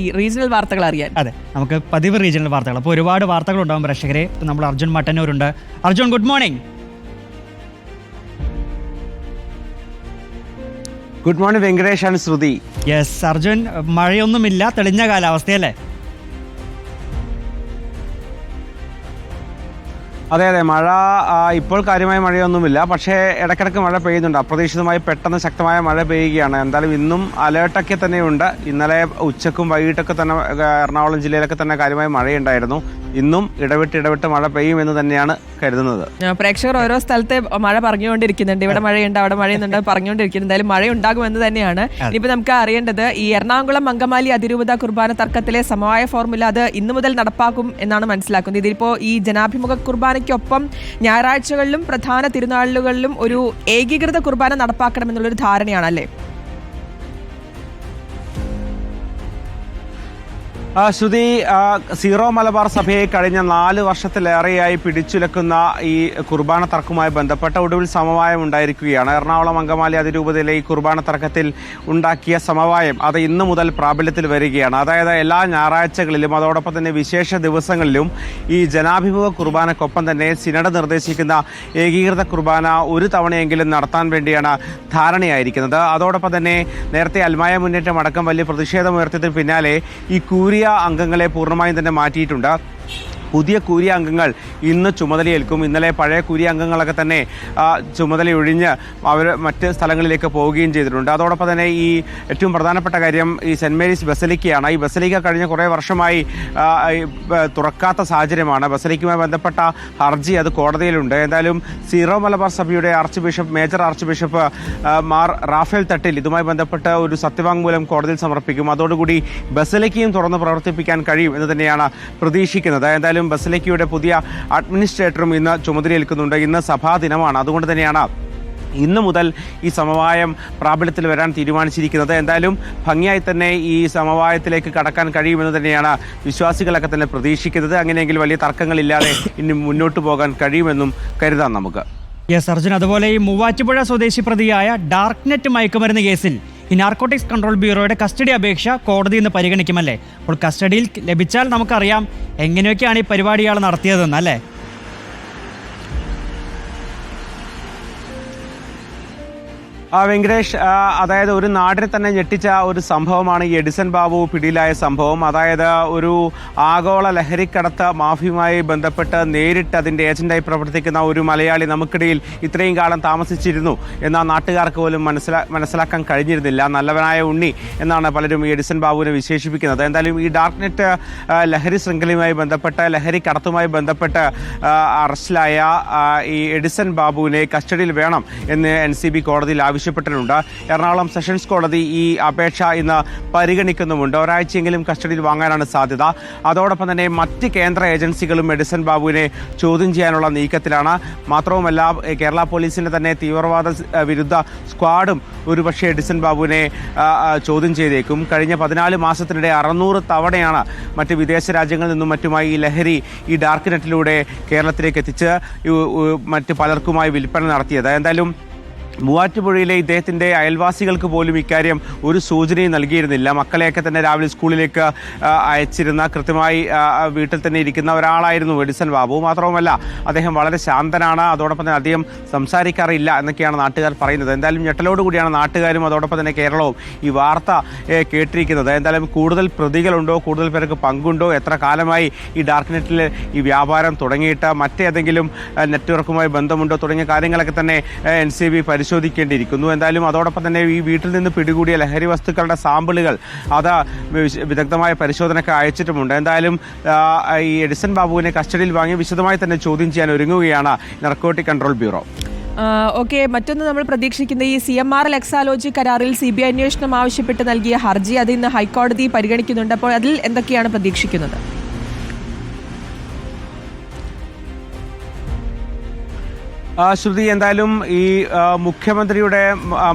ഈ റീജിയണൽ വാർത്തകൾ അറിയാൻ. അതെ നമുക്ക് പതിവ് റീജിയണൽ വാർത്തകൾ. അപ്പോൾ ഒരുപാട് വാർത്തകൾ ഉണ്ടാവും പ്രേക്ഷകരെ. ഇപ്പം നമ്മൾ Arjun മട്ടന്നൂരുണ്ട്. Arjun good morning good morning Venkatesh ആണ് ശ്രുതി യെസ് അർജുൻ മഴയൊന്നുമില്ല തെളിഞ്ഞ കാലാവസ്ഥയല്ലേ? അതെ അതെ. മഴ ഇപ്പോൾ കാര്യമായ മഴയൊന്നുമില്ല. പക്ഷേ ഇടയ്ക്കിടയ്ക്ക് മഴ പെയ്യുന്നുണ്ട്. അപ്രതീക്ഷിതമായി പെട്ടെന്ന് ശക്തമായ മഴ പെയ്യുകയാണ്. എന്തായാലും ഇന്നും അലേർട്ടൊക്കെ തന്നെയുണ്ട്. ഇന്നലെ ഉച്ചക്കും വൈകിട്ടൊക്കെ തന്നെ എറണാകുളം ജില്ലയിലൊക്കെ തന്നെ കാര്യമായ മഴയുണ്ടായിരുന്നു. ഇന്നും ഇടവിട്ട് ഇടവിട്ട് മഴ പെയ്യും എന്ന് തന്നെയാണ് കരുതുന്നത്. പ്രേക്ഷകർ ഓരോ സ്ഥലത്തെ മഴ പറഞ്ഞുകൊണ്ടിരിക്കുന്നുണ്ട്. ഇവിടെ മഴയുണ്ട് അവിടെ മഴയുണ്ട് പറഞ്ഞുകൊണ്ടിരിക്കുന്നു എന്തായാലും മഴ ഉണ്ടാകുമെന്ന് തന്നെയാണ്. ഇപ്പൊ നമുക്ക് അറിയേണ്ടത് ഈ എറണാകുളം അങ്കമാലി അതിരൂപത കുർബാന തർക്കത്തിലെ സമവായ ഫോർമുല അത് ഇന്നു മുതൽ നടപ്പാക്കും എന്നാണ് മനസ്സിലാക്കുന്നത്. ഇതിപ്പോ ഈ ജനാഭിമുഖ കുർബാനയ്ക്കൊപ്പം ഞായറാഴ്ചകളിലും പ്രധാന തിരുനാളുകളിലും ഒരു ഏകീകൃത കുർബാന നടപ്പാക്കണമെന്നുള്ളൊരു ധാരണയാണല്ലേ? ശ്രുതി സീറോ മലബാർ സഭയെ കഴിഞ്ഞ നാല് വർഷത്തിലേറെയായി പിടിച്ചുലക്കുന്ന ഈ കുർബാന തർക്കവുമായി ബന്ധപ്പെട്ട ഒടുവിൽ സമവായം ഉണ്ടായിരിക്കുകയാണ്. എറണാകുളം അങ്കമാലി അതിരൂപതയിലെ ഈ കുർബാന തർക്കത്തിൽ ഉണ്ടാക്കിയ സമവായം അത് ഇന്ന് മുതൽ പ്രാബല്യത്തിൽ വരികയാണ്. അതായത് എല്ലാ ഞായറാഴ്ചകളിലും അതോടൊപ്പം തന്നെ വിശേഷ ദിവസങ്ങളിലും ഈ ജനാഭിമുഖ കുർബാനക്കൊപ്പം തന്നെ സിനഡ് നിർദ്ദേശിക്കുന്ന ഏകീകൃത കുർബാന ഒരു തവണയെങ്കിലും നടത്താൻ വേണ്ടിയാണ് ധാരണയായിരിക്കുന്നത്. അതോടൊപ്പം തന്നെ നേരത്തെ അൽമായ മുന്നേറ്റം അടക്കം വലിയ പ്രതിഷേധമുയർത്തിയതിന് പിന്നാലെ ഈ കൂരിയ അംഗങ്ങളെ പൂർണമായും തന്നെ മാറ്റിയിട്ടുണ്ട്. പുതിയ കൂരിയ അംഗങ്ങൾ ഇന്ന് ചുമതലയേൽക്കും. ഇന്നലെ പഴയ കൂരിയ അംഗങ്ങളൊക്കെ തന്നെ ചുമതല ചുമതലയൊഴിഞ്ഞ് അവർ മറ്റ് സ്ഥലങ്ങളിലേക്ക് പോവുകയും ചെയ്തിട്ടുണ്ട്. അതോടൊപ്പം തന്നെ ഈ ഏറ്റവും പ്രധാനപ്പെട്ട കാര്യം ഈ സെന്റ് മേരീസ് ബസലിക്കയാണ്. ഈ ബസലിക്ക കഴിഞ്ഞ കുറേ വർഷമായി തുറക്കാത്ത സാഹചര്യമാണ്. ബസലിക്കുമായി ബന്ധപ്പെട്ട ഹർജി അത് കോടതിയിലുണ്ട്. എന്തായാലും സീറോ മലബാർ സഭയുടെ archbishop major archbishop Mar Raphael Thattil ഇതുമായി ബന്ധപ്പെട്ട ഒരു സത്യവാങ്മൂലം കോടതിയിൽ സമർപ്പിക്കും. അതോടുകൂടി ബസലിക്കയും തുറന്ന് പ്രവർത്തിപ്പിക്കാൻ കഴിയും എന്ന് തന്നെയാണ് പ്രതീക്ഷിക്കുന്നത്. എന്തായാലും ബസലിക്കയുടെ പുതിയ അഡ്മിനിസ്ട്രേറ്ററും ഇന്ന് ചുമതലയേൽക്കുന്നുണ്ട്. ഇന്ന് സഭാ ദിനമാണ് അതുകൊണ്ട് തന്നെയാണ് ഇന്നു മുതൽ ഈ സമവായം പ്രാബല്യത്തിൽ വരാൻ തീരുമാനിച്ചിരിക്കുന്നത്. എന്തായാലും ഭംഗിയായി തന്നെ ഈ സമവായത്തിലേക്ക് കടക്കാൻ കഴിയുമെന്ന് തന്നെയാണ് വിശ്വാസികളൊക്കെ തന്നെ പ്രതീക്ഷിക്കുന്നത്. അങ്ങനെയെങ്കിൽ വലിയ തർക്കങ്ങളില്ലാതെ ഇനി മുന്നോട്ട് പോകാൻ കഴിയുമെന്നും കരുതാം നമുക്ക്. യെസ് അർജുൻ. അതുപോലെ ഈ മൂവാറ്റുപുഴ സ്വദേശി പ്രതിയായ ഡാർക്ക് നെറ്റ് മയക്കുമരുന്ന് കേസിൽ ഈ നാർക്കോട്ടിക്സ് കൺട്രോൾ ബ്യൂറോയുടെ കസ്റ്റഡി അപേക്ഷ കോടതി ഇന്ന് പരിഗണിക്കുമല്ലേ? അപ്പോൾ കസ്റ്റഡിയിൽ ലഭിച്ചാൽ നമുക്കറിയാം എങ്ങനെയൊക്കെയാണ് ഈ പരിപാടി ഇയാൾ നടത്തിയതെന്ന് അല്ലേ? വെങ്കടേഷ് അതായത് ഒരു നാടിനെ തന്നെ ഞെട്ടിച്ച ഒരു സംഭവമാണ് ഈ എഡിസൺ ബാബു പിടിയിലായ സംഭവം. അതായത് ഒരു ആഗോള ലഹരിക്കടത്ത് മാഫിയുമായി ബന്ധപ്പെട്ട് നേരിട്ട് അതിന്റെ ഏജന്റായി പ്രവർത്തിക്കുന്ന ഒരു മലയാളി നമുക്കിടയിൽ ഇത്രയും കാലം താമസിച്ചിരുന്നു എന്ന നാട്ടുകാർക്ക് പോലും മനസ്സിലാ മനസ്സിലാക്കാൻ കഴിഞ്ഞിരുന്നില്ല. നല്ലവനായ ഉണ്ണി എന്നാണ് പലരും ഈ എഡിസൺ ബാബുവിനെ വിശേഷിപ്പിക്കുന്നത്. എന്തായാലും ഈ ഡാർക്ക് നെറ്റ് ലഹരി ശൃംഖലയുമായി ബന്ധപ്പെട്ട് ലഹരി കടത്തുമായി ബന്ധപ്പെട്ട് അറസ്റ്റിലായ ഈ എഡിസൺ ബാബുവിനെ കസ്റ്റഡിയിൽ വേണം എന്ന് എൻ കോടതിയിൽ ആവശ്യപ്പെട്ടിട്ടുണ്ട്. എറണാകുളം സെഷൻസ് കോടതി ഈ അപേക്ഷ ഇന്ന് പരിഗണിക്കുന്നുമുണ്ട്. ഒരാഴ്ചയെങ്കിലും കസ്റ്റഡിയിൽ വാങ്ങാനാണ് സാധ്യത. അതോടൊപ്പം തന്നെ മറ്റ് കേന്ദ്ര ഏജൻസികളും മെഡിസൻ ബാബുവിനെ ചോദ്യം ചെയ്യാനുള്ള നീക്കത്തിലാണ്. മാത്രവുമല്ല കേരള പോലീസിന്റെ തന്നെ തീവ്രവാദ വിരുദ്ധ സ്ക്വാഡും ഒരുപക്ഷെ എഡിസൺ ബാബുവിനെ ചോദ്യം ചെയ്തേക്കും. കഴിഞ്ഞ പതിനാല് മാസത്തിനിടെ അറുന്നൂറ് തവണയാണ് മറ്റ് വിദേശ രാജ്യങ്ങളിൽ നിന്നും മറ്റുമായി ഈ ലഹരി ഈ ഡാർക്ക് നെറ്റിലൂടെ കേരളത്തിലേക്ക് എത്തിച്ച് മറ്റ് പലർക്കുമായി വിൽപ്പന നടത്തിയത്. എന്തായാലും മൂവാറ്റുപുഴയിലെ ഇദ്ദേഹത്തിന്റെ അയൽവാസികൾക്ക് പോലും ഇക്കാര്യം ഒരു സൂചനയും നൽകിയിരുന്നില്ല. മക്കളെയൊക്കെ തന്നെ രാവിലെ സ്കൂളിലേക്ക് അയച്ചിരുന്ന കൃത്യമായി വീട്ടിൽ തന്നെ ഇരിക്കുന്ന ഒരാളായിരുന്നു എഡിസൺ ബാബു. മാത്രവുമല്ല അദ്ദേഹം വളരെ ശാന്തനാണ്. അതോടൊപ്പം തന്നെ അധികം സംസാരിക്കാറില്ല എന്നൊക്കെയാണ് നാട്ടുകാർ പറയുന്നത്. എന്തായാലും ഞെട്ടലോടുകൂടിയാണ് നാട്ടുകാരും അതോടൊപ്പം തന്നെ കേരളവും ഈ വാർത്ത കേട്ടിരിക്കുന്നത്. എന്തായാലും കൂടുതൽ പ്രതികളുണ്ടോ? കൂടുതൽ പേർക്ക് പങ്കുണ്ടോ? എത്ര കാലമായി ഈ ഡാർക്ക് നെറ്റിൽ ഈ വ്യാപാരം തുടങ്ങിയിട്ട്? മറ്റേതെങ്കിലും നെറ്റ്വർക്കുമായി ബന്ധമുണ്ടോ? തുടങ്ങിയ കാര്യങ്ങളൊക്കെ തന്നെ എൻ സി ബി പരിശോധിക്കേണ്ടിയിരിക്കുന്നു. എന്തായാലും അതോടൊപ്പം തന്നെ ഈ വീട്ടിൽ നിന്ന് പിടികൂടിയ ലഹരി വസ്തുക്കളുടെ സാമ്പിളുകൾ അത് വിദഗ്ധമായ പരിശോധനയ്ക്ക് അയച്ചിട്ടുമുണ്ട്. എന്തായാലും ഈ എഡിസൺ ബാബുവിനെ കസ്റ്റഡിയിൽ വാങ്ങി വിശദമായി തന്നെ ചോദ്യം ചെയ്യാൻ ഒരുങ്ങുകയാണ് നർക്കോട്ടിക് കൺട്രോൾ ബ്യൂറോ. ഓക്കെ മറ്റൊന്ന് നമ്മൾ പ്രതീക്ഷിക്കുന്ന ഈ C M R L Exalogic കരാറിൽ സി ബി ഐ അന്വേഷണം ആവശ്യപ്പെട്ട് നൽകിയ ഹർജി അത് ഇന്ന് ഹൈക്കോടതി പരിഗണിക്കുന്നുണ്ട്. അപ്പോൾ അതിൽ എന്തൊക്കെയാണ് പ്രതീക്ഷിക്കുന്നത്? ശ്രുതി എന്തായാലും ഈ മുഖ്യമന്ത്രിയുടെ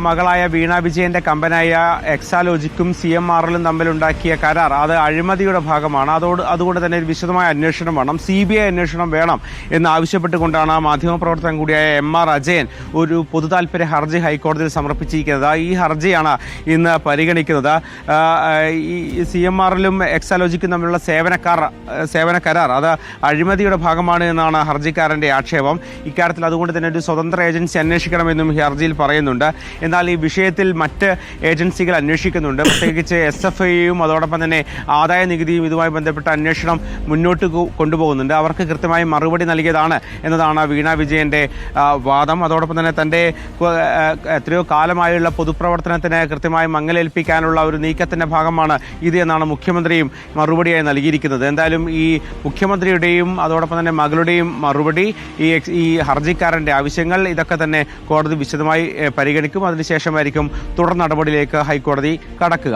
മകളായ വീണ വിജയന്റെ കമ്പനായ എക്സാലോജിക്കും സി എം ആറിലും തമ്മിലുണ്ടാക്കിയ കരാർ അത് അഴിമതിയുടെ ഭാഗമാണ്. അതോട് അതുകൊണ്ട് തന്നെ വിശദമായ അന്വേഷണം വേണം. സി ബി ഐ അന്വേഷണം വേണം എന്ന് ആവശ്യപ്പെട്ടുകൊണ്ടാണ് മാധ്യമപ്രവർത്തകൻ കൂടിയായ എം ആർ അജയൻ ഒരു പൊതു താല്പര്യ ഹർജി ഹൈക്കോടതിയിൽ സമർപ്പിച്ചിരിക്കുന്നത്. ഈ ഹർജിയാണ് ഇന്ന് പരിഗണിക്കുന്നത്. ഈ സി എം ആറിലും എക്സാലോജിക്കും തമ്മിലുള്ള സേവനക്കാർ സേവന കരാർ അത് അഴിമതിയുടെ ഭാഗമാണ് എന്നാണ് ഹർജിക്കാരന്റെ ആക്ഷേപം. ഇക്കാര്യത്തിൽ അതുകൊണ്ട് തന്നെ ഒരു സ്വതന്ത്ര ഏജൻസി അന്വേഷിക്കണമെന്നും ഹർജിയിൽ പറയുന്നുണ്ട്. എന്നാൽ ഈ വിഷയത്തിൽ മറ്റ് ഏജൻസികൾ അന്വേഷിക്കുന്നുണ്ട്. പ്രത്യേകിച്ച് എസ് എഫ് ഐയും അതോടൊപ്പം തന്നെ ആദായ നികുതിയും ഇതുമായി ബന്ധപ്പെട്ട അന്വേഷണം മുന്നോട്ട് കൊണ്ടുപോകുന്നുണ്ട്. അവർക്ക് കൃത്യമായി മറുപടി നൽകിയതാണ് എന്നതാണ് വീണ വിജയന്റെ വാദം. അതോടൊപ്പം തന്നെ തന്റെ എത്രയോ കാലമായുള്ള പൊതുപ്രവർത്തനത്തിന് കൃത്യമായി മങ്ങലേൽപ്പിക്കാനുള്ള ഒരു നീക്കത്തിന്റെ ഭാഗമാണ് ഇത് എന്നാണ് മുഖ്യമന്ത്രിയും മറുപടിയായി നൽകിയിരിക്കുന്നത്. എന്തായാലും ഈ മുഖ്യമന്ത്രിയുടെയും അതോടൊപ്പം തന്നെ മകളുടെയും മറുപടി ഈ ഈ ഈ ഹർജിക്കാരന്റെ ആവശ്യങ്ങൾ ഇതൊക്കെ തന്നെ കോടതി വിശദമായി പരിഗണിക്കും. അതിനുശേഷമായിരിക്കും തുടർ നടപടിയിലേക്ക് ഹൈക്കോടതി കടക്കുക.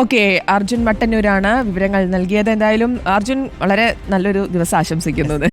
ഓക്കെ അർജുൻ മട്ടന്നൂരാണ് വിവരങ്ങൾ നൽകിയത്. എന്തായാലും അർജുൻ വളരെ നല്ലൊരു ദിവസം ആശംസിക്കുന്നത്